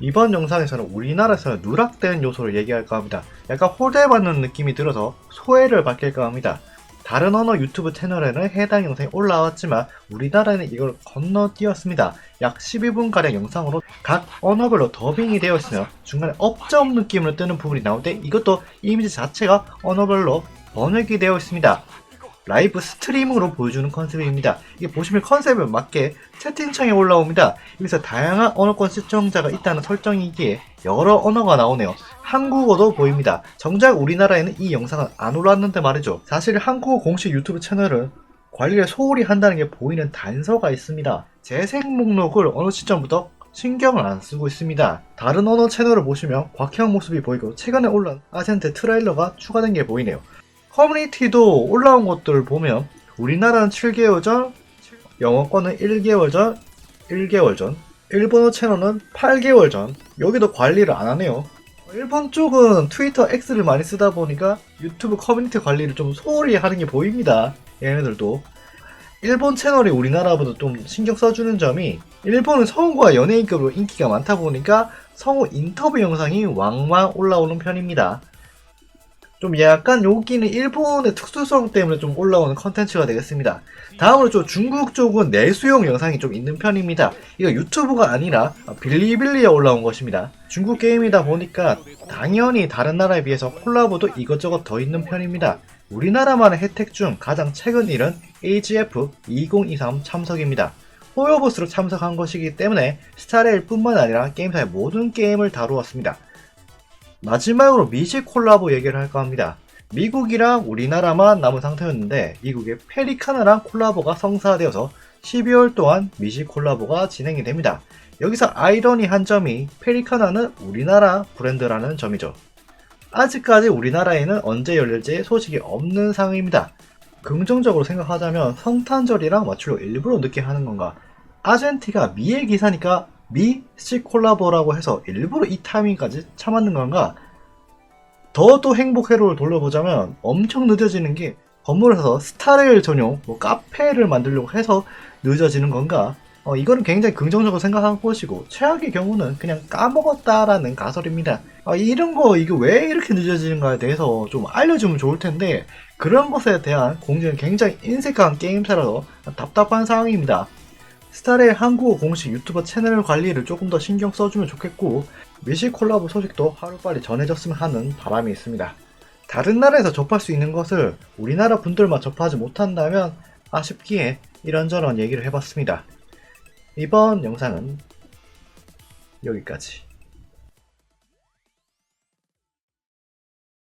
이번 영상에서는 우리나라에서는 누락된 요소를 얘기할까 합니다. 약간 호대받는 느낌이 들어서 소외를 받길까 합니다. 다른 언어 유튜브 채널에는 해당 영상이 올라왔지만 우리나라에는 이걸 건너뛰었습니다. 약 12분가량 영상으로 각 언어별로 더빙이 되어 있으며 중간에 업점 느낌으로 뜨는 부분이 나오는데 이것도 이미지 자체가 언어별로 번역이 되어 있습니다. 라이브 스트리밍으로 보여주는 컨셉입니다. 이게 보시면 컨셉에 맞게 채팅창에 올라옵니다. 여기서 다양한 언어권 시청자가 있다는 설정이기에 여러 언어가 나오네요. 한국어도 보입니다. 정작 우리나라에는 이 영상은 안 올랐는데 말이죠. 사실 한국어 공식 유튜브 채널은 관리를 소홀히 한다는 게 보이는 단서가 있습니다. 재생 목록을 어느 시점부터 신경을 안 쓰고 있습니다. 다른 언어 채널을 보시면 곽형 모습이 보이고 최근에 올라온 아젠트 트레일러가 추가된 게 보이네요. 커뮤니티도 올라온 것들을 보면 우리나라는 7개월 전, 영어권은 1개월 전, 1개월 전, 일본어 채널은 8개월 전, 여기도 관리를 안 하네요. 일본 쪽은 트위터 X를 많이 쓰다 보니까 유튜브 커뮤니티 관리를 좀 소홀히 하는 게 보입니다. 얘네들도. 일본 채널이 우리나라보다 좀 신경 써주는 점이 일본은 성우가 연예인급으로 인기가 많다 보니까 성우 인터뷰 영상이 왕왕 올라오는 편입니다. 좀 약간 여기는 일본의 특수성 때문에 좀 올라오는 컨텐츠가 되겠습니다. 다음으로 좀 중국 쪽은 내수용 영상이 좀 있는 편입니다. 이거 유튜브가 아니라 빌리빌리에 올라온 것입니다. 중국 게임이다 보니까 당연히 다른 나라에 비해서 콜라보도 이것저것 더 있는 편입니다. 우리나라만의 혜택 중 가장 최근 일은 AGF 2023 참석입니다. 호요보스로 참석한 것이기 때문에 스타레일 뿐만 아니라 게임사의 모든 게임을 다루었습니다. 마지막으로 미식 콜라보 얘기를 할까 합니다. 미국이랑 우리나라만 남은 상태였는데 미국의 페리카나랑 콜라보가 성사되어서 12월 동안 미식 콜라보가 진행이 됩니다. 여기서 아이러니한 점이 페리카나는 우리나라 브랜드라는 점이죠. 아직까지 우리나라에는 언제 열릴지 소식이 없는 상황입니다. 긍정적으로 생각하자면 성탄절이랑 맞추려고 일부러 늦게 하는 건가? 아젠티가 미의 기사니까 미, 시 콜라보라고 해서 일부러 이 타이밍까지 참았는 건가? 더 또 행복 회로를 돌려보자면 엄청 늦어지는 게 건물에서 스타레일 전용 뭐 카페를 만들려고 해서 늦어지는 건가? 어, 이거는 굉장히 긍정적으로 생각한 것이고 최악의 경우는 그냥 까먹었다라는 가설입니다. 아, 이런 거 이게 왜 이렇게 늦어지는가에 대해서 좀 알려주면 좋을 텐데 그런 것에 대한 공지는 굉장히 인색한 게임사라서 답답한 상황입니다. 스타레일 한국어 공식 유튜버 채널 관리를 조금 더 신경 써주면 좋겠고 미식 콜라보 소식도 하루빨리 전해졌으면 하는 바람이 있습니다. 다른 나라에서 접할 수 있는 것을 우리나라 분들만 접하지 못한다면 아쉽기에 이런저런 얘기를 해봤습니다. 이번 영상은 여기까지.